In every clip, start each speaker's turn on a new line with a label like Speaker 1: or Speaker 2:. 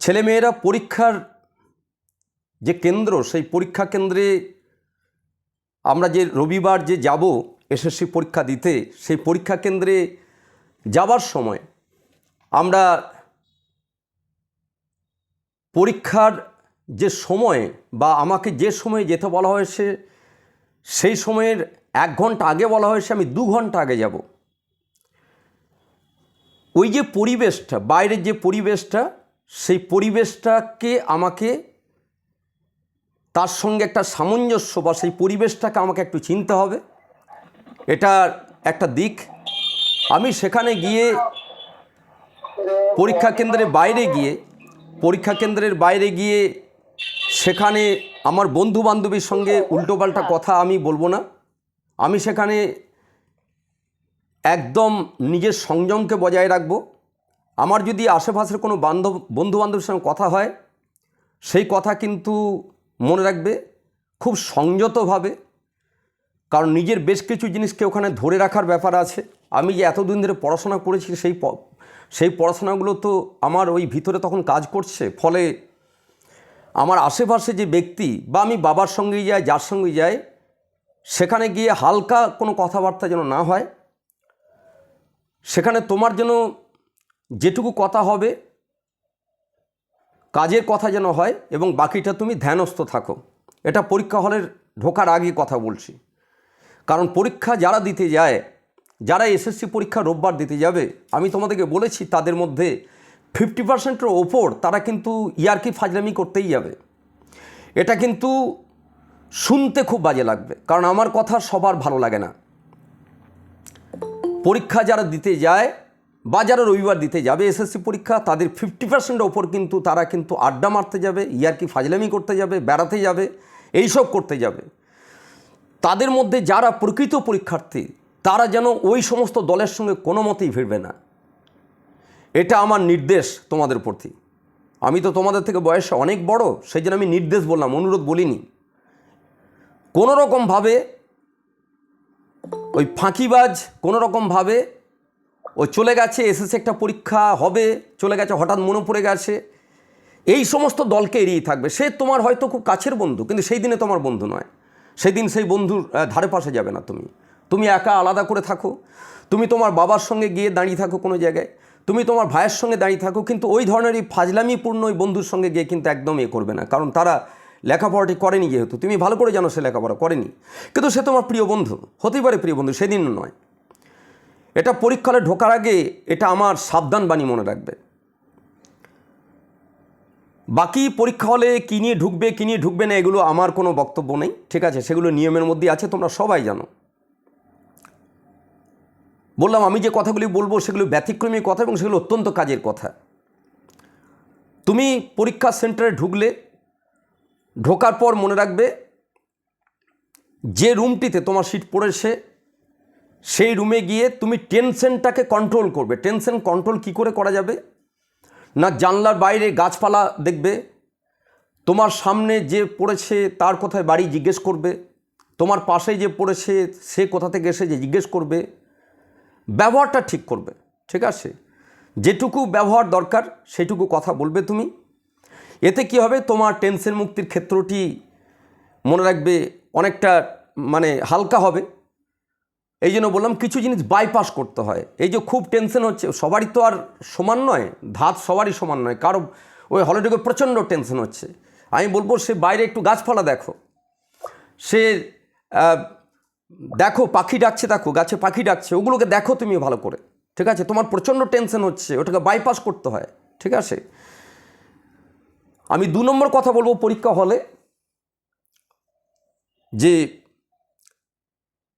Speaker 1: ছেলেমেয়েরা পরীক্ষার যে কেন্দ্র, সেই পরীক্ষা কেন্দ্রে আমরা যে রবিবার যে যাব এসএসসি পরীক্ষা দিতে, সেই পরীক্ষা কেন্দ্রে যাবার সময় আমরা পরীক্ষার যে সময় বা আমাকে যে সময়ে যেতে বলা হয়েছে, সেই সময়ের এক ঘণ্টা আগে বলা হয়েছে, আমি দু ঘণ্টা আগে যাব। ওই যে পরিবেশটা, বাইরের যে পরিবেশটা সেই পরিবেশটাকে আমাকে তার সঙ্গে একটা সামঞ্জস্য বা সেই পরিবেশটাকে আমাকে একটু চিনতে হবে। এটা একটা দিক, আমি সেখানে গিয়ে পরীক্ষা কেন্দ্রের বাইরে গিয়ে, পরীক্ষা কেন্দ্রের বাইরে গিয়ে সেখানে আমার বন্ধু বান্ধবীর সঙ্গে উল্টোপাল্টা কথা আমি বলব না। আমি সেখানে একদম নিজের সংযমকে বজায় রাখব। আমার যদি আশেপাশের কোনো বান্ধব বন্ধু বান্ধবের সঙ্গে কথা হয়, সেই কথা কিন্তু মনে রাখবে খুব সংযতভাবে, কারণ নিজের বেশ কিছু জিনিসকে ওখানে ধরে রাখার ব্যাপার আছে। আমি যে এতদিন ধরে পড়াশোনা করেছি, সেই সেই পড়াশোনাগুলো তো আমার ওই ভিতরে তখন কাজ করছে। ফলে আমার আশেপাশে যে ব্যক্তি বা আমি বাবার সঙ্গেই যাই, যার সঙ্গেই যাই, সেখানে গিয়ে হালকা কোনো কথাবার্তা যেন না হয়, সেখানে তোমার যেন যেটুকু কথা হবে, কাজের কথা যেন হয় এবং বাকিটা তুমি ধ্যানস্থ থাকো। এটা পরীক্ষা হলের ঢোকার আগে কথা বলছি। কারণ পরীক্ষা যারা দিতে যায়, যারা এসএসসি পরীক্ষা রোববার দিতে যাবে, আমি তোমাদেরকে বলেছি তাদের মধ্যে ফিফটি পার্সেন্টের ওপর তারা কিন্তু ইয়ারকি ফাজলামি করতেই যাবে। এটা কিন্তু শুনতে খুব বাজে লাগবে, কারণ আমার কথা সবার ভালো লাগে না। পরীক্ষা যারা দিতে যায় বা যারা রবিবার দিতে যাবে এসএসসি পরীক্ষা, তাদের ফিফটি পার্সেন্টের ওপর কিন্তু তারা কিন্তু আড্ডা মারতে যাবে ইয়ারকি ফাজলামি করতে যাবে, বেড়াতে যাবে, এইসব করতে যাবে। তাদের মধ্যে যারা প্রকৃত পরীক্ষার্থী, তারা যেন ওই সমস্ত দলের সঙ্গে কোনো মতেই ভিড়বে না। এটা আমার নির্দেশ তোমাদের প্রতি। আমি তো তোমাদের থেকে বয়সে অনেক বড় সেই জন্য আমি নির্দেশ বললাম, অনুরোধ বলিনি। কোনো রকমভাবে ওই ফাঁকিবাজ কোনো রকমভাবে ও চলে গেছে, এসএসসি একটা পরীক্ষা হবে, চলে গেছে, হঠাৎ মনে পড়ে গেছে। এই সমস্ত দলকে এড়িয়ে থাকবে। সে তোমার হয়তো খুব কাছের বন্ধু, কিন্তু সেই দিনে তোমার বন্ধু নয়। সেই দিন সেই বন্ধুর ধারে পাশে যাবে না তুমি। তুমি একা আলাদা করে থাকো। তুমি তোমার বাবার সঙ্গে গিয়ে দাঁড়িয়ে থাকো কোনো জায়গায়। তুমি তোমার ভাইয়ের সঙ্গে দাঁড়িয়ে থাকো, কিন্তু ওই ধরনের এই ফাজলামিপূর্ণ ওই বন্ধুর সঙ্গে গিয়ে কিন্তু একদম এ করবে না। কারণ তারা লেখাপড়াটি করেনি যেহেতু। তুমি ভালো করে জানো সে লেখাপড়া করেনি। কিন্তু সে তোমার প্রিয় বন্ধু, হতেই পারে প্রিয় বন্ধু সেদিন নয়। এটা পরীক্ষালে ঢোকার আগে এটা আমার সাবধান বাণী মনে রাখবে। বাকি পরীক্ষা হলে কী নিয়ে ঢুকবে, কী নিয়ে ঢুকবে না, এগুলো আমার কোনো বক্তব্য নেই। ঠিক আছে, সেগুলো নিয়মের মধ্যে আছে, তোমরা সবাই জানো। বললাম, আমি যে কথাগুলি বলব সেগুলো ব্যতিক্রমী কথা এবং সেগুলো অত্যন্ত কাজের কথা। তুমি পরীক্ষা সেন্টারে ঢুকলে, ঢোকার পর মনে রাখবে, যে রুমটিতে তোমার সিট পড়েছে সেই রুমে গিয়ে তুমি টেনশনটাকে কন্ট্রোল করবে। টেনশন কন্ট্রোল কি করে করা যাবে? না জানলার বাইরে গাছপালা দেখবে? তোমার সামনে যে পড়েছে তার কোথায় বাড়ি জিজ্ঞেস করবে? তোমার পাশে যে পড়েছে সে কোথা থেকে এসে যে জিজ্ঞেস করবে? ব্যবহারটা ঠিক করবে, ঠিক আছে? যেটুকু ব্যবহার দরকার সেটুকু কথা বলবে তুমি। এতে কি হবে? তোমার টেনশন মুক্তির ক্ষেত্রটি মনে রাখবে অনেকটা মানে হালকা হবে। এই জন্য বললাম কিছু জিনিস বাইপাস করতে হয়। এই যে খুব টেনশন হচ্ছে, সবারই তো আর সমান নয়, ধাত সবারই সমান নয়, কারও ওই হলিডেকে প্রচণ্ড টেনশন হচ্ছে। আমি বলব সে বাইরে একটু গাছপালা দেখো। সে দেখো পাখি ডাকছে, দেখো গাছে পাখি ডাকছে, ওগুলোকে দেখো তুমি ভালো করে, ঠিক আছে? তোমার প্রচণ্ড টেনশন হচ্ছে, ওটাকে বাইপাস করতে হয়, ঠিক আছে? আমি দু নম্বর কথা বলব পরীক্ষা হলে, যে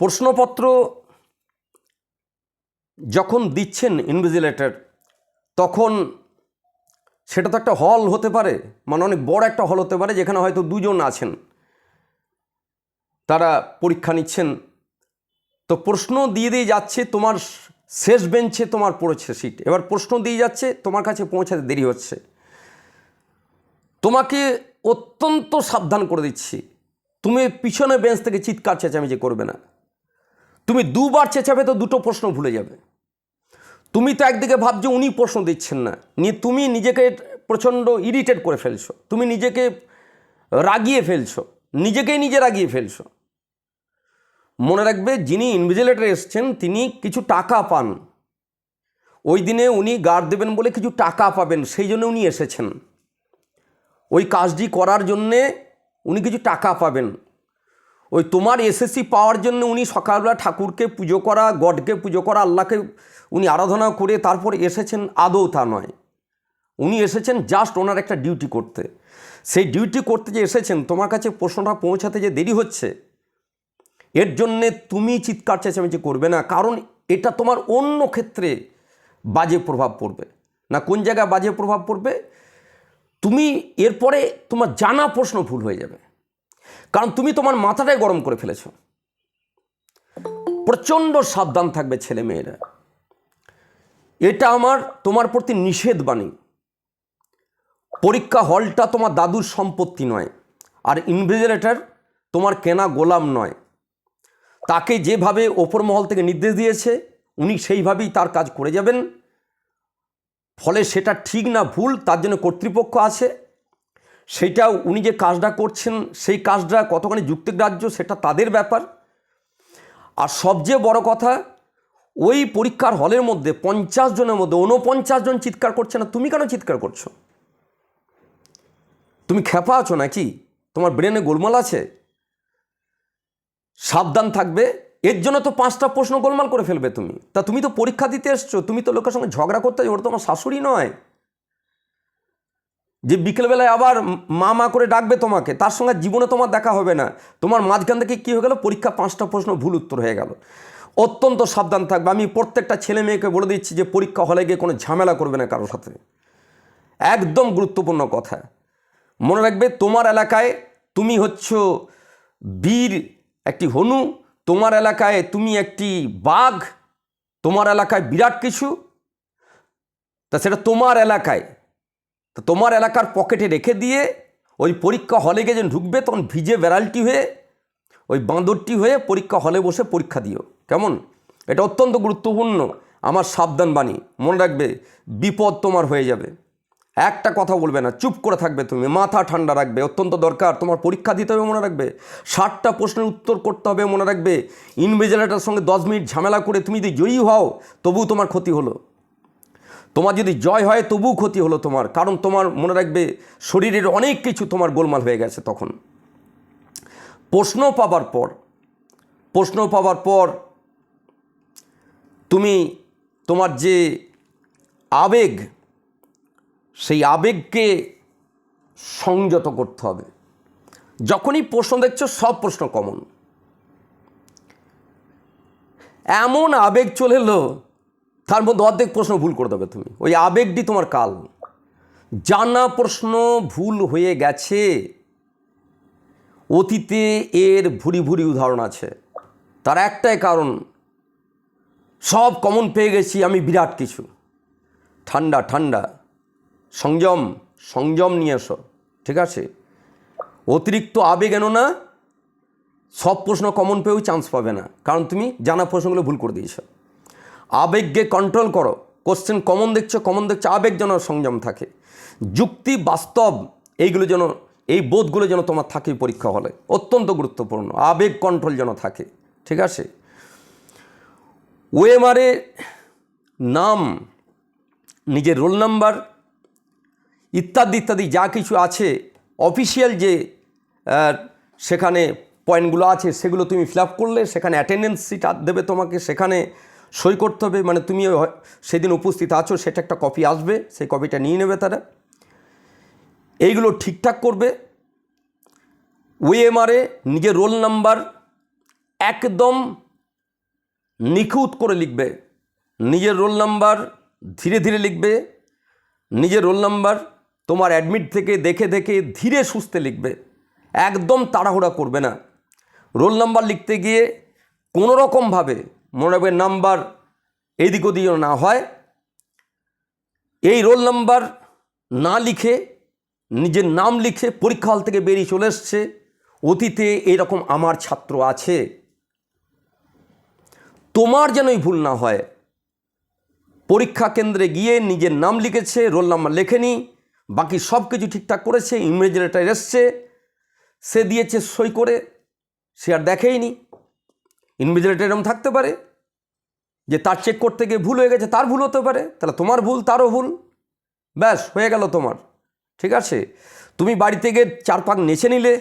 Speaker 1: প্রশ্নপত্র যখন দিচ্ছেন ইনভিজিলেটর, তখন সেটা তো একটা হল হতে পারে মানে অনেক বড় একটা হল হতে পারে, যেখানে হয়তো দুজন আছেন। তারা পরীক্ষা নিচ্ছেন। তো প্রশ্ন দিয়ে দিয়ে যাচ্ছে, তোমার শেষ বেঞ্চে তোমার পড়েছে সিট। এবার প্রশ্ন দিয়ে যাচ্ছে, তোমার কাছে পৌঁছাতে দেরি হচ্ছে। তোমাকে অত্যন্ত সাবধান করে দিচ্ছি। তুমি পিছনে বেঞ্চ থেকে চিৎকার চেঁচামেচি করবে না। তুমি দুবার চেঁচাবে তো দুটো প্রশ্ন ভুলে যাবে। তুমি তো একদিকে ভাবছ উনি প্রশ্ন দিচ্ছেন না। নিয়ে তুমি নিজেকে প্রচণ্ড ইরিটেট করে ফেলছো। তুমি নিজেকে রাগিয়ে ফেলছো। নিজেকেই নিজে রাগিয়ে ফেলছো। মনে রাখবে যিনি ইনভিজিলেটর এসছেন, তিনি কিছু টাকা পান। ওই দিনে উনি গার্ড দেবেন বলে কিছু টাকা পাবেন, সেই জন্য উনি এসেছেন। ওই কাজটি করার জন্যে উনি কিছু টাকা পাবেন। ওই তোমার এসএসসি পাওয়ার জন্য উনি সকালবেলা ঠাকুরকে পুজো করা, গডকে পুজো করা, আল্লাহকে উনি আরাধনা করে তারপর এসেছেন আদৌ তা নয়। উনি এসেছেন জাস্ট ওনার একটা ডিউটি করতে। সেই ডিউটি করতে যে এসেছেন, তোমার কাছে প্রশ্নটা পৌঁছাতে যে দেরি হচ্ছে, এর জন্যে তুমি চিৎকার চেঁচামেচি করবে না, কারণ এটা তোমার অন্য ক্ষেত্রে বাজে প্রভাব পড়বে। না, কোন জায়গায় বাজে প্রভাব পড়বে? তুমি এরপরে তোমার জানা প্রশ্ন ভুল হয়ে যাবে। কারণ তুমি তোমার মাথাটাই গরম করে ফেলেছ। প্রচণ্ড সাবধান থাকবে ছেলে মেয়েরা। এটা আমার, তোমার প্রতি নিষেধ বাণী। পরীক্ষা হলটা তোমার দাদুর সম্পত্তি নয়, আর ইনভিজিলেটর তোমার কেনা গোলাম নয়। তাকে যেভাবে ওপর মহল থেকে নির্দেশ দিয়েছে, উনি সেইভাবেই তার কাজ করে যাবেন। ফলে সেটা ঠিক না, ভুল, তার জন্য কর্তৃপক্ষ আছে। সেটা উনি যে কাজটা করছেন, সেই কাজটা কতখানি যুক্তিগ্রাহ্য সেটা তাদের ব্যাপার। আর সবচেয়ে বড় কথা, ওই পরীক্ষার হলের মধ্যে পঞ্চাশ জনের মধ্যে ঊনপঞ্চাশ জন চিৎকার করছে না, তুমি কেন চিৎকার করছ? তুমি খেপা আছো নাকি? তোমার ব্রেনে গোলমাল আছে? সাবধান থাকবে, এর জন্য তো পাঁচটা প্রশ্ন গোলমাল করে ফেলবে তুমি। তা তুমি তো পরীক্ষা দিতে এসছো, তুমি তো লোকের সঙ্গে ঝগড়া করতে ওটা তোমার শাশুড়ি নয়। যে বিকেলবেলায় আবার মা মা করে ডাকবে তোমাকে, তার সঙ্গে জীবনে তোমার দেখা হবে না। তোমার মাঝখান থেকে কী হয়ে গেল? পরীক্ষা পাঁচটা প্রশ্ন ভুল উত্তর হয়ে গেল। অত্যন্ত সাবধান থাকবে। আমি প্রত্যেকটা ছেলে মেয়েকে বলে দিচ্ছি যে পরীক্ষা হলে গিয়ে কোনো ঝামেলা করবে না কারোর সাথে। একদম গুরুত্বপূর্ণ কথা। মনে রাখবে, তোমার এলাকায় তুমি হচ্ছ বীর একটি হনু, তোমার এলাকায় তুমি একটি বাঘ, তোমার এলাকায় বিরাট কিছু, তা সেটা তোমার এলাকায়। তো তোমার এলাকার পকেটে রেখে দিয়ে ওই পরীক্ষা হলে গিয়ে যখন ঢুকবে, তখন ভিজে বেড়ালটি হয়ে, ওই বাঁদরটি হয়ে পরীক্ষা হলে বসে পরীক্ষা দিও। কেমন? এটা অত্যন্ত গুরুত্বপূর্ণ। আমার সাবধান বাণী। মনে রাখবে, বিপদ তোমার হয়ে যাবে। একটা কথা বলবে না, চুপ করে থাকবে তুমি। মাথা ঠান্ডা রাখবে, অত্যন্ত দরকার। তোমার পরীক্ষা দিতে হবে মনে রাখবে। ষাটটা প্রশ্নের উত্তর করতে হবে মনে রাখবে। ইনভিজিলেটার সঙ্গে দশ মিনিট ঝামেলা করে তুমি যদি জয়ী হও, তবুও তোমার ক্ষতি হলো। তোমার যদি জয় হয়, তবুও ক্ষতি হলো তোমার। কারণ তোমার মনে রাখবে, শরীরের অনেক কিছু তোমার গোলমাল হয়ে গেছে তখন। প্রশ্ন পাবার পর, প্রশ্ন পাবার পর তুমি তোমার যে আবেগ, সেই আবেগকে সংযত করতে হবে। যখনই প্রশ্ন দেখছ, সব প্রশ্ন কমন এমন আবেগ চলে এলো তার মধ্যে অর্ধেক প্রশ্ন ভুল করে দেবে তুমি। ওই আবেগটি তোমার কাল। জানা প্রশ্ন ভুল হয়ে গেছে। অতীতে এর ভুরি ভুরি উদাহরণ আছে। তার একটাই কারণ, সব কমন পেয়ে গেছি আমি বিরাট কিছু। ঠান্ডা ঠান্ডা। সংযম সংযম নিয়ে এসো, ঠিক আছে? অতিরিক্ত আবেগ এনো না, সব প্রশ্ন কমন পেয়েও চান্স পাবে না। কারণ তুমি জানা প্রশ্নগুলো ভুল করে দিয়েছ। আবেগকে কন্ট্রোল করো। কোশ্চেন কমন দেখছ কমন দেখছ, আবেগ যেন সংযম থাকে। যুক্তি, বাস্তব, এইগুলো যেন, এই বোধগুলো যেন তোমার থাকে পরীক্ষা হলে। অত্যন্ত গুরুত্বপূর্ণ। আবেগ কন্ট্রোল যেন থাকে। ঠিক আছে? ওএমআরে নাম, নিজের রোল নাম্বার ইত্যাদি ইত্যাদি যা কিছু আছে অফিসিয়াল যে সেখানে পয়েন্টগুলো আছে, সেগুলো তুমি ফিল আপ করলে, সেখানে অ্যাটেন্ডেন্স সিট দেবে তোমাকে, সেখানে সই করতে হবে মানে তুমি সেদিন উপস্থিত আছো, সেটা একটা কপি আসবে, সেই কপিটা নিয়ে নেবে তারা। এইগুলো ঠিকঠাক করবে। ওএমআরে নিজের রোল নাম্বার একদম নিখুঁত করে লিখবে। নিজের রোল নাম্বার ধীরে ধীরে লিখবে। নিজের রোল নাম্বার তোমার অ্যাডমিট থেকে দেখে দেখে ধীরে সুস্থে লিখবে। একদম তাড়াহুড়া করবে না। রোল নাম্বার লিখতে গিয়ে কোনো রকমভাবে রাখবে নাম্বার এদিক ওদিক না হয়। এই রোল নাম্বার না লিখে, নিজের নাম লিখে পরীক্ষা হল থেকে বেরিয়ে চলে এসছে। অতীতে এইরকম আমার ছাত্র আছে। তোমার যেনই ভুল না হয়। পরীক্ষা কেন্দ্রে গিয়ে নিজের নাম লিখেছে, রোল নাম্বার লেখেনি, বাকি সব কিছু ঠিকঠাক করেছে ইনভিজিলেটার এসছে, সে দিয়েছে সই করে, সে আর দেখেইনি। ইনভিজিলেটার এরকম থাকতে পারে, যে তার চেক করতে গিয়ে ভুল হয়ে গেছে, তার ভুল হতে পারে, তাহলে তোমার ভুল, তারও ভুল, ব্যাস, হয়ে গেল তোমার, ঠিক আছে? তুমি বাড়িতে গিয়ে চার পাক নেচে নিলে,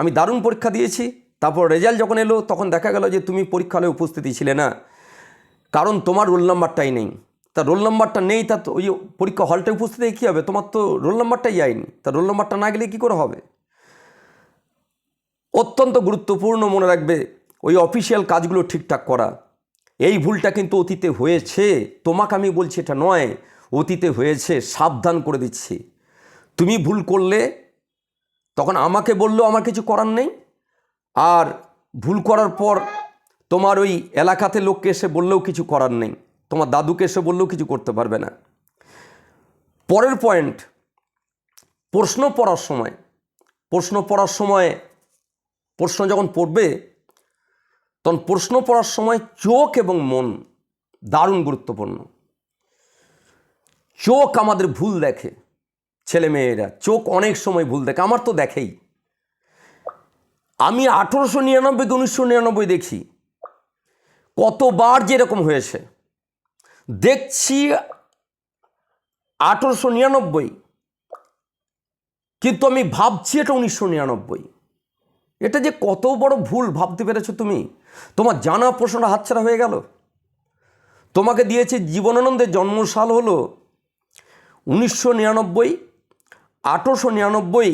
Speaker 1: আমি দারুণ পরীক্ষা দিয়েছি, তারপর রেজাল্ট যখন এলো, তখন দেখা গেল যে তুমি পরীক্ষা হলে উপস্থিতি ছিলে না, কারণ তোমার রোল নাম্বারটাই নেই। তা রোল নাম্বারটা নেই, তো ওই পরীক্ষা হলটা উপস্থিতি কী হবে? তোমার তো রোল নাম্বারটাই যায়নি তা রোল নাম্বারটা না গেলে কী করে হবে? অত্যন্ত গুরুত্বপূর্ণ মনে রাখবে ওই অফিসিয়াল কাজগুলো ঠিকঠাক করা। এই ভুলটা কিন্তু অতীতে হয়েছে। তোমাকে আমি বলছি এটা নয়, অতীতে হয়েছে, সাবধান করে দিচ্ছি। তুমি ভুল করলে, তখন আমাকে বললেও আমার কিছু করার নেই। আর ভুল করার পর তোমার ওই এলাকাতে লোককে এসে বললেও কিছু করার নেই। তোমার দাদুকে এসে বললেও কিছু করতে পারবে না। পরের পয়েন্ট প্রশ্ন পড়ার সময়। প্রশ্ন পড়ার সময়, প্রশ্ন যখন পড়বে তখন প্রশ্ন পড়ার সময় চোখ এবং মন দারুণ গুরুত্বপূর্ণ। চোখ আমাদের ভুল দেখে ছেলে মেয়েরা চোখ অনেক সময় ভুল দেখে, আমার তো দেখেই। আমি আঠেরোশো নিরানব্বই উনিশশো নিরানব্বই দেখি। কতবার যেরকম হয়েছে। দেখছি আঠেরোশো নিরানব্বই, কিন্তু আমি ভাবছি এটা উনিশশো নিরানব্বই। এটা যে কত বড় ভুল ভাবতে পেরেছ তুমি? তোমার জানা প্রশ্নটা হাতছাড়া হয়ে গেল? তোমাকে দিয়েছে জীবনানন্দের জন্মসাল হলো উনিশশো নিরানব্বই, আঠেরোশো নিরানব্বই,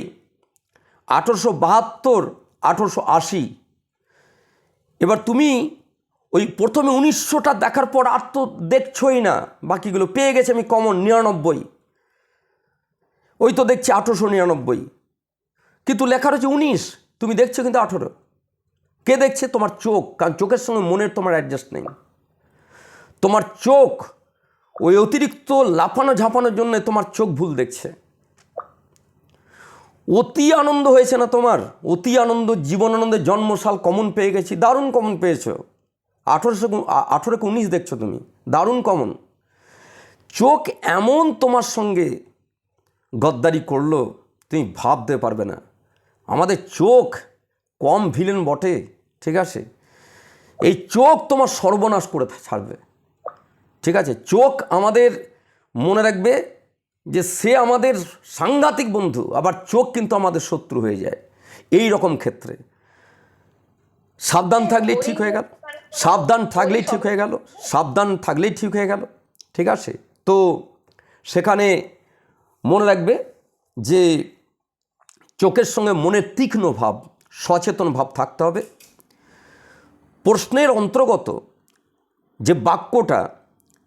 Speaker 1: আঠেরোশো বাহাত্তর, আঠেরোশো আশি। এবার তুমি ওই প্রথমে উনিশশোটা দেখার পর আর তো দেখছোই না, বাকিগুলো পেয়ে গেছে আমি কমন নিরানব্বই। ওই তো দেখছি আঠেরোশো নিরানব্বই। কিন্তু লেখা রয়েছে উনিশ, তুমি দেখছ কিন্তু আঠেরো। কে দেখছে? তোমার চোখ। কারণ চোখের সঙ্গে মনের তোমার অ্যাডজাস্ট নেই। তোমার চোখ ওই অতিরিক্ত লাফানো ঝাঁপানোর জন্য তোমার চোখ ভুল দেখছে। অতি আনন্দ হয়েছে না তোমার? অতি আনন্দ জীবনানন্দের জন্মসাল কমন পেয়ে গেছি। দারুণ কমন পেয়েছ। আঠেরোশো আঠেরোকে উনিশ দেখছ তুমি। দারুণ কমন চোখ এমন তোমার সঙ্গে গদ্দারি করল, তুমি ভাবতে পারবে না। আমাদের চোখ কম ভিলেন বটে, ঠিক আছে? এই চোখ তোমার সর্বনাশ করে ছাড়বে। ঠিক আছে? চোখ আমাদের মনে রাখবে যে সে আমাদের সাংঘাতিক বন্ধু, আবার চোখ কিন্তু আমাদের শত্রু হয়ে যায়। এই রকম ক্ষেত্রে। সাবধান থাকলেই ঠিক হয়ে গেল। সাবধান থাকলেই ঠিক হয়ে গেল। সাবধান থাকলেই ঠিক হয়ে গেল। ঠিক আছে? তো সেখানে মনে রাখবে যে চোখের সঙ্গে মনের তীক্ষ্ণ ভাব সচেতন ভাব থাকতে হবে। প্রশ্নের অন্তর্গত যে বাক্যটা,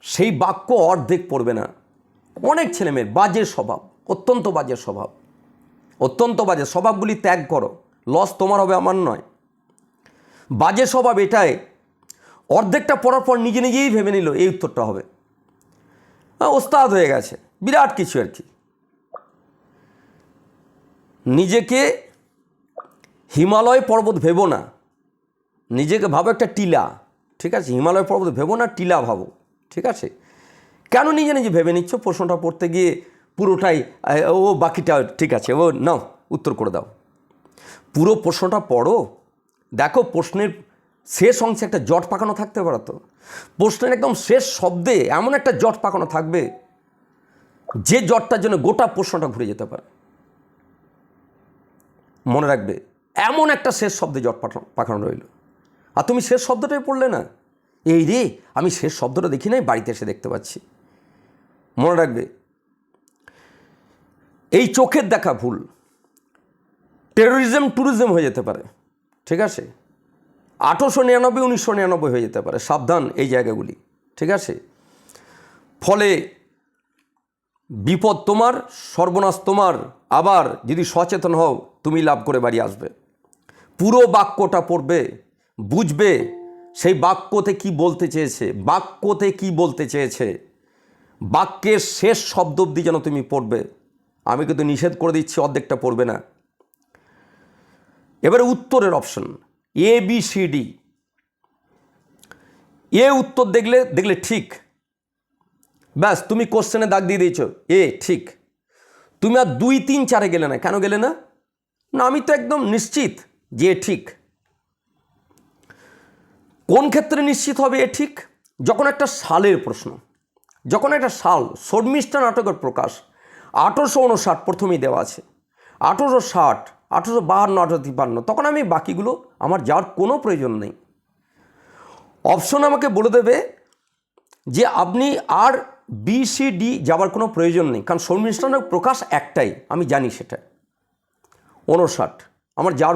Speaker 1: সেই বাক্য অর্ধেক পড়বে না। অনেক ছেলেমেয়ের বাজে স্বভাব, অত্যন্ত বাজে স্বভাব। অত্যন্ত বাজে স্বভাবগুলি ত্যাগ করো। লস তোমার হবে, আমার নয়। বাজে স্বভাব এটাই, অর্ধেকটা পড়ার পর নিজে নিজেই ভেবে নিল, এই উত্তরটা হবে। ওস্তাদ হয়ে গেছে। বিরাট কিছু আর কি। নিজেকে হিমালয় পর্বত ভেবো না। নিজেকে ভাবো একটা টিলা, ঠিক আছে? হিমালয় পর্বত ভেবো না, টিলা ভাবো, ঠিক আছে? কেন নিজে নিজে ভেবে নিচ্ছ? প্রশ্নটা পড়তে গিয়ে পুরোটাই ও বাকিটা ঠিক আছে, ও নাও, উত্তর করে দাও। পুরো প্রশ্নটা পড়ো। দেখো, প্রশ্নের শেষ অংশে একটা জট পাকানো থাকতে পারে তো। প্রশ্নের একদম শেষ শব্দে এমন একটা জট পাকানো থাকবে, যে জটটার জন্য গোটা প্রশ্নটা ঘুরে যেতে পারে। মনে রাখবে এমন একটা শেষ শব্দে জট পাঠানো রইল। আর তুমি শেষ শব্দটাই পড়লে না? এই রে, আমি শেষ শব্দটা দেখি নাই, বাড়িতে এসে দেখতে পাচ্ছি। মনে রাখবে, এই চোখের দেখা ভুল। টেরোরিজম ট্যুরিজম হয়ে যেতে পারে, ঠিক আছে? আঠেরোশো নিরানব্বই, উনিশশো নিরানব্বই হয়ে যেতে পারে, সাবধান এই জায়গাগুলি, ঠিক আছে? ফলে বিপদ তোমার, সর্বনাশ তোমার। আবার যদি সচেতন হও, তুমি লাভ করে বাড়ি আসবে। পুরো বাক্যটা পড়বে, বুঝবে, সেই বাক্যতে কি বলতে চেয়েছে, বাক্যতে কি বলতে চেয়েছে, বাক্যের শেষ শব্দ অবধি যেন তুমি পড়বে। আমি কিন্তু নিষেধ করে দিচ্ছি, অর্ধেকটা পড়বে না। এবারে উত্তরের option A B C D এ উত্তর দেখলে দেখলে ঠিক। ব্যাস, তুমি কোশ্চেনে দাগ দিয়ে দিয়েছ। এ ঠিক। তুমি আর দুই, তিন, চারে গেলে না, কেন গেলে না? না, আমি তো একদম নিশ্চিত। যে ঠিক। কোন ক্ষেত্রে নিশ্চিত হবে এ ঠিক? যখন একটা সালের প্রশ্ন, যখন একটা সাল, শর্মিষ্ঠা নাটকের প্রকাশ, আঠেরোশো উনষাট প্রথমেই দেওয়া আছে। আঠেরোশো ষাট, আঠেরোশো বাহান্ন আঠেরো তিপ্পান্ন তখন আমি বাকিগুলো, আমার যাওয়ার কোনো প্রয়োজন নেই। অপশন আমাকে বলে দেবে যে আপনি আর বি সি ডি যাওয়ার কোনো প্রয়োজন নেই, কারণ শর্মিষ্ঠানের প্রকাশ একটাই, আমি জানি সেটা। উনষাট, আমার যাওয়ার